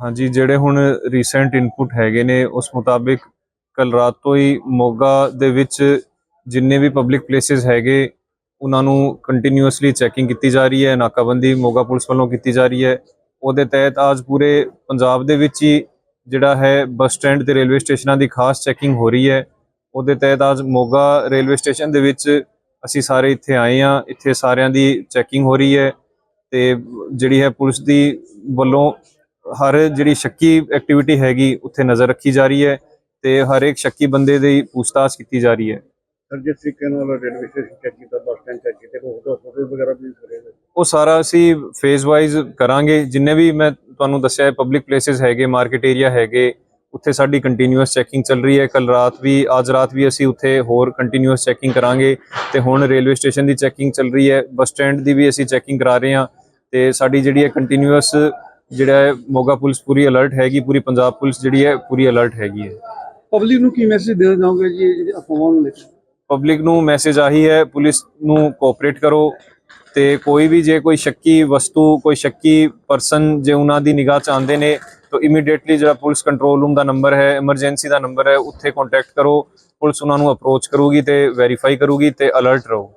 ਹਾਂਜੀ, ਜਿਹੜੇ ਹੁਣ ਰੀਸੈਂਟ ਇਨਪੁਟ ਹੈਗੇ ਨੇ, ਉਸ ਮੁਤਾਬਿਕ ਕੱਲ ਰਾਤ ਤੋਂ ਹੀ ਮੋਗਾ ਦੇ ਵਿੱਚ ਜਿੰਨੇ ਵੀ ਪਬਲਿਕ ਪਲੇਸਿਸ ਹੈਗੇ, ਉਹਨਾਂ ਨੂੰ ਕੰਟੀਨਿਊਸਲੀ ਚੈਕਿੰਗ ਕੀਤੀ ਜਾ ਰਹੀ ਹੈ, ਨਾਕਾਬੰਦੀ ਮੋਗਾ ਪੁਲਿਸ ਵੱਲੋਂ ਕੀਤੀ ਜਾ ਰਹੀ ਹੈ। ਉਹਦੇ ਤਹਿਤ ਅੱਜ ਪੂਰੇ ਪੰਜਾਬ ਦੇ ਵਿੱਚ ਹੀ ਜਿਹੜਾ ਹੈ ਬੱਸ ਸਟੈਂਡ ਤੇ ਰੇਲਵੇ ਸਟੇਸ਼ਨਾਂ ਦੀ ਖਾਸ ਚੈਕਿੰਗ ਹੋ ਰਹੀ ਹੈ। ਉਹਦੇ ਤਹਿਤ ਅੱਜ ਮੋਗਾ ਰੇਲਵੇ ਸਟੇਸ਼ਨ ਦੇ ਵਿੱਚ ਅਸੀਂ ਸਾਰੇ ਇੱਥੇ ਆਏ ਆ ਇੱਥੇ ਸਾਰਿਆਂ ਦੀ ਚੈਕਿੰਗ ਹੋ ਰਹੀ ਹੈ ਤੇ ਜਿਹੜੀ ਹੈ ਪੁਲਿਸ ਦੀ ਵੱਲੋਂ ਹਰ ਜਿਹੜੀ ਸ਼ੱਕੀ ਐਕਟੀਵਿਟੀ ਹੈਗੀ ਉੱਥੇ ਨਜ਼ਰ ਰੱਖੀ ਜਾ ਰਹੀ ਹੈ ਤੇ ਹਰ ਇੱਕ ਸ਼ੱਕੀ ਬੰਦੇ ਦੀ ਪੁੱਛਤਾਛ ਕੀਤੀ ਜਾ ਰਹੀ ਹੈ। ਸਰ ਜਿਸ ਤਰੀਕੇ ਨਾਲ ਰੇਲਵੇ ਸਟੇਸ਼ਨ ਚੈੱਕ ਕੀਤਾ ਬੱਸ ਸਟੈਂਡ ਚੈੱਕ ਕੀਤੇ ਉਹ ਹਸਪਤਾਲ ਵਗੈਰਾ ਵੀ ਕਰੇ ਉਹ ਸਾਰਾ ਅਸੀਂ ਫੇਜ਼ ਵਾਈਜ਼ ਕਰਾਂਗੇ। ਜਿੰਨੇ ਵੀ ਮੈਂ ਤੁਹਾਨੂੰ ਦੱਸਿਆ ਹੈ ਪਬਲਿਕ ਪਲੇਸਿਸ ਹੈਗੇ ਮਾਰਕੀਟ ਏਰੀਆ ਹੈਗੇ ਉੱਥੇ ਸਾਡੀ ਕੰਟੀਨਿਊਅਸ ਚੈਕਿੰਗ ਚੱਲ ਰਹੀ ਹੈ। ਕੱਲ ਰਾਤ ਵੀ ਅੱਜ ਰਾਤ ਵੀ ਅਸੀਂ ਉੱਥੇ ਹੋਰ ਕੰਟੀਨਿਊਅਸ ਚੈਕਿੰਗ ਕਰਾਂਗੇ ਤੇ ਹੁਣ ਰੇਲਵੇ ਸਟੇਸ਼ਨ ਦੀ ਚੈਕਿੰਗ ਚੱਲ ਰਹੀ ਹੈ। ਬੱਸ ਸਟੈਂਡ ਦੀ ਵੀ ਅਸੀਂ ਚੈਕਿੰਗ ਕਰਾ ਰਹੇ ਹਾਂ ਤੇ ਸਾਡੀ ਜਿਹੜੀ ਹੈ ਕੰਟੀਨਿਊਅਸ ਜਿਹੜਾ ਮੋਗਾ ਪੁਲਿਸ ਪੂਰੀ ਅਲਰਟ ਹੈਗੀ ਪੂਰੀ ਪੰਜਾਬ ਪੁਲਿਸ ਜਿਹੜੀ ਹੈ ਪੂਰੀ ਅਲਰਟ ਹੈਗੀ ਹੈ। ਪਬਲਿਕ ਨੂੰ ਕੀ ਮੈਸੇਜ ਦੇਣਾ ਚਾਹੋਗੇ ਜੀ ਇਹ ਜਿਹੜੀ ਅਫਵਾਹਾਂ ਨੂੰ ਲੈ ਕੇ ਪਬਲਿਕ ਨੂੰ ਮੈਸੇਜ ਆਹੀ ਹੈ ਪੁਲਿਸ ਨੂੰ ਕੋਆਪਰੇਟ ਕਰੋ ਤੇ ਕੋਈ ਵੀ ਜੇ ਕੋਈ ਸ਼ੱਕੀ ਵਸਤੂ ਕੋਈ ਸ਼ੱਕੀ ਪਰਸਨ ਜੇ ਉਹਨਾਂ ਦੀ ਨਿਗਾਹ ਚ ਆਉਂਦੇ ਨੇ ਤਾਂ ਇਮੀਡੀਏਟਲੀ ਜਿਹੜਾ ਪੁਲਿਸ ਕੰਟਰੋਲ ਰੂਮ ਦਾ ਨੰਬਰ ਹੈ ਐਮਰਜੈਂਸੀ ਦਾ ਨੰਬਰ ਹੈ ਉੱਥੇ ਕੰਟੈਕਟ ਕਰੋ ਪੁਲਿਸ ਉਹਨਾਂ ਨੂੰ ਅਪਰੋਚ ਕਰੂਗੀ ਤੇ ਵੈਰੀਫਾਈ ਕਰੂਗੀ ਤੇ ਅਲਰਟ ਰਹੋ।